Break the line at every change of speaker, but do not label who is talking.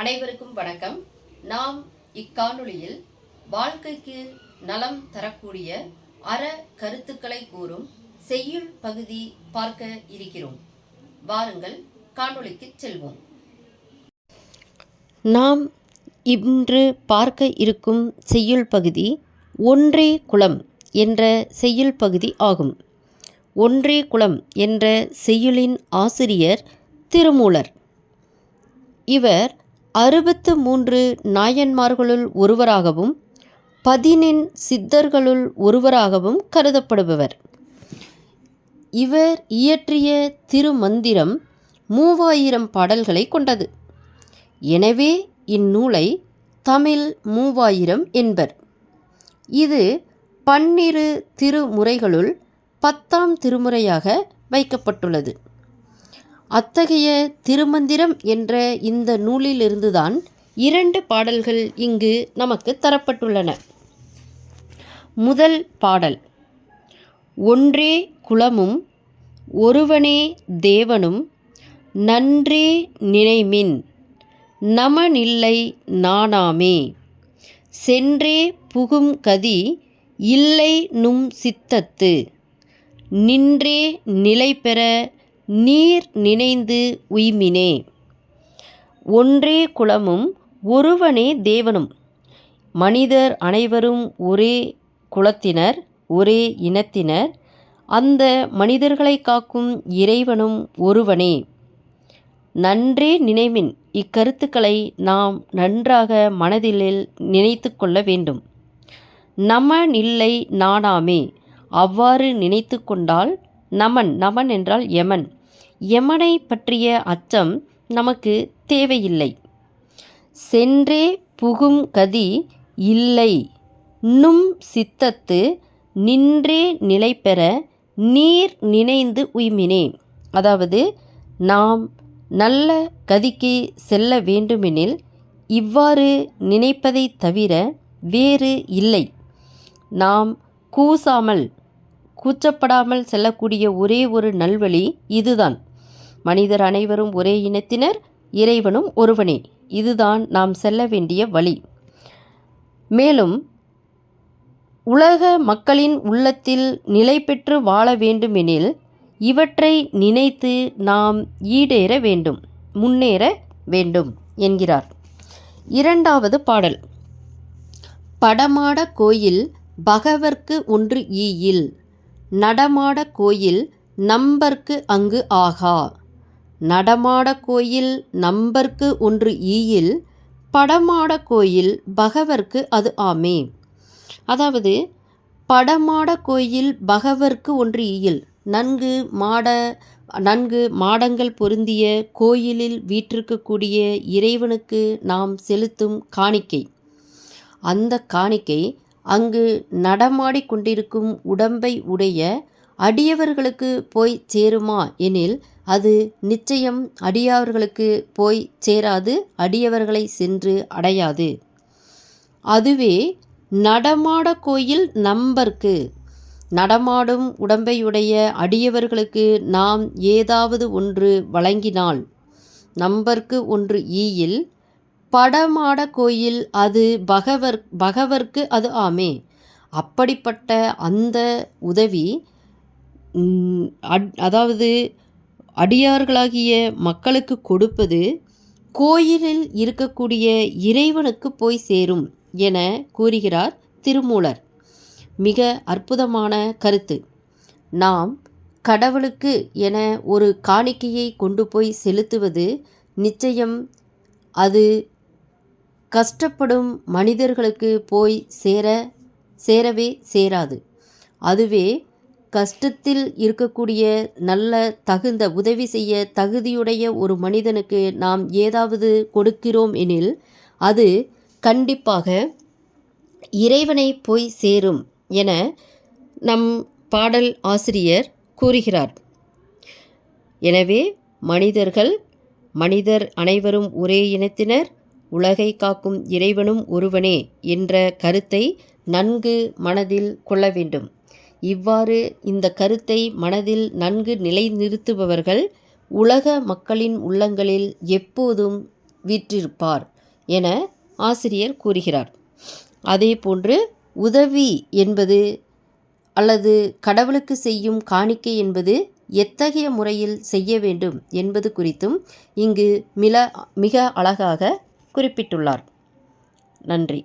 அனைவருக்கும் வணக்கம். நாம் இக்காணொளியில் வாழ்க்கைக்கு நலம் தரக்கூடிய அற கருத்துக்களை கூறும் செய்யுள் பகுதி பார்க்க இருக்கிறோம். வாருங்கள் காணொளிக்கு செல்வோம். நாம் இன்று பார்க்க இருக்கும் செய்யுள் பகுதி ஒன்றே குலம் என்ற செய்யுள் பகுதி ஆகும். ஒன்றே குலம் என்ற செய்யுளின் ஆசிரியர் திருமூலர். இவர் அறுபத்து மூன்று நாயன்மார்களுள் ஒருவராகவும் பதினெண் சித்தர்களுள் ஒருவராகவும் கருதப்படுபவர். இவர் இயற்றிய திருமந்திரம் மூவாயிரம் பாடல்களை கொண்டது. எனவே இந்நூலை தமிழ் மூவாயிரம் என்பர். இது பன்னிரு திருமுறைகளுள் பத்தாம் திருமுறையாக வைக்கப்பட்டுள்ளது. அத்தகைய திருமந்திரம் என்ற இந்த நூலிலிருந்துதான் இரண்டு பாடல்கள் இங்கு நமக்கு தரப்பட்டுள்ளன. முதல் பாடல் ஒன்றே குலமும் ஒருவனே தேவனும் நன்றே நினைமின் நமனில்லை நானாமே சென்றே புகும் கதி இல்லை நும் சித்தத்து நின்றே நிலை பெற நீர் நினைந்து உய்மினே. ஒன்றே குலமும் ஒருவனே தேவனும். மனிதர் அனைவரும் ஒரே குலத்தினர் ஒரே இனத்தினர். அந்த மனிதர்களை காக்கும் இறைவனும் ஒருவனே. நன்றே நினைவின் இக்கருத்துக்களை நாம் நன்றாக மனதில் நினைத்து கொள்ள வேண்டும். நமன் இல்லை நானாமே. அவ்வாறு நினைத்து கொண்டால் நமன் நமன் என்றால் யமன் எமனை பற்றிய அச்சம் நமக்கு தேவையில்லை. சென்றே புகும் கதி இல்லை. நும் சித்தத்து நின்றே நிலை பெற நீர் நினைந்து உய்மினே அதாவது நாம் நல்ல கதிக்கு செல்ல வேண்டுமெனில் இவ்வாறு நினைப்பதை தவிர வேறு இல்லை. நாம் கூசாமல் கூச்சப்படாமல் செல்லக்கூடிய ஒரே ஒரு நல்வழி இதுதான். மனிதர் அனைவரும் ஒரே இனத்தினர் இறைவனும் ஒருவனே. இதுதான் நாம் செல்ல வேண்டிய வழி. மேலும் உலக மக்களின் உள்ளத்தில் நிலை பெற்று வாழ வேண்டுமெனில் இவற்றை நினைத்து நாம் ஈடேற வேண்டும் முன்னேற வேண்டும் என்கிறார். இரண்டாவது பாடல். படமாட கோயில் பகவர்க்கு ஒன்று ஈயில். நடமாட கோயில் நம்பர்க்கு அங்கு ஆகா. நடமாட கோயில் நம்பர்க்கு ஒன்று ஈயில் படமாட கோயில் பகவர்க்கு அது ஆமே அதாவது படமாட கோயில் பகவர்க்கு ஒன்று ஈயில். நன்கு மாட நன்கு மாடங்கள் பொருந்திய கோயிலில் வீற்றிருக்கக்கூடிய இறைவனுக்கு நாம் செலுத்தும் காணிக்கை. அந்த காணிக்கை அங்கு நடமாடி கொண்டிருக்கும் உடம்பை உடைய அடியவர்களுக்கு போய் சேருமா எனில் அது நிச்சயம் அடியவர்களுக்கு போய் சேராது அடியவர்களை சென்று அடையாது. அதுவே நடமாட கோயில் நம்பர்க்கு. நடமாடும் உடம்பையுடைய அடியவர்களுக்கு நாம் ஏதாவது ஒன்று வழங்கினால் நம்பர்க்கு ஒன்று ஈயில் படமாட கோயில் அது பகவர் பகவர்க்கு அது ஆமே. அப்படிப்பட்ட அந்த உதவி அதாவது அடியார்களாகிய மக்களுக்கு கொடுப்பது கோயிலில் இருக்கக்கூடிய இறைவனுக்கு போய் சேரும் என கூறுகிறார் திருமூலர். மிக அற்புதமான கருத்து. நாம் கடவுளுக்கு என ஒரு காணிக்கையை கொண்டு போய் செலுத்துவது நிச்சயம் அது கஷ்டப்படும் மனிதர்களுக்கு போய் சேர சேரவே சேராது. அதுவே கஷ்டத்தில் இருக்கக்கூடிய நல்ல தகுந்த உதவி செய்ய தகுதியுடைய ஒரு மனிதனுக்கு நாம் ஏதாவது கொடுக்கிறோம் எனில் அது கண்டிப்பாக இறைவனை போய் சேரும் என நம் பாடல் ஆசிரியர் கூறுகிறார். எனவே மனிதர்கள் மனிதர் அனைவரும் ஒரே இனத்தினர் உலகை காக்கும் இறைவனும் ஒருவனே என்ற கருத்தை நன்கு மனதில் கொள்ள வேண்டும். இவ்வாறு இந்த கருத்தை மனதில் நன்கு நிலைநிறுத்துபவர்கள் உலக மக்களின் உள்ளங்களில் எப்போதும் வீற்றிருப்பார் என ஆசிரியர் கூறுகிறார். அதேபோன்று உதவி என்பது அல்லது கடவுளுக்கு செய்யும் காணிக்கை என்பது எத்தகைய முறையில் செய்ய வேண்டும் என்பது குறித்தும் இங்கு மில மிக அழகாக குறிப்பிட்டுள்ளார். நன்றி.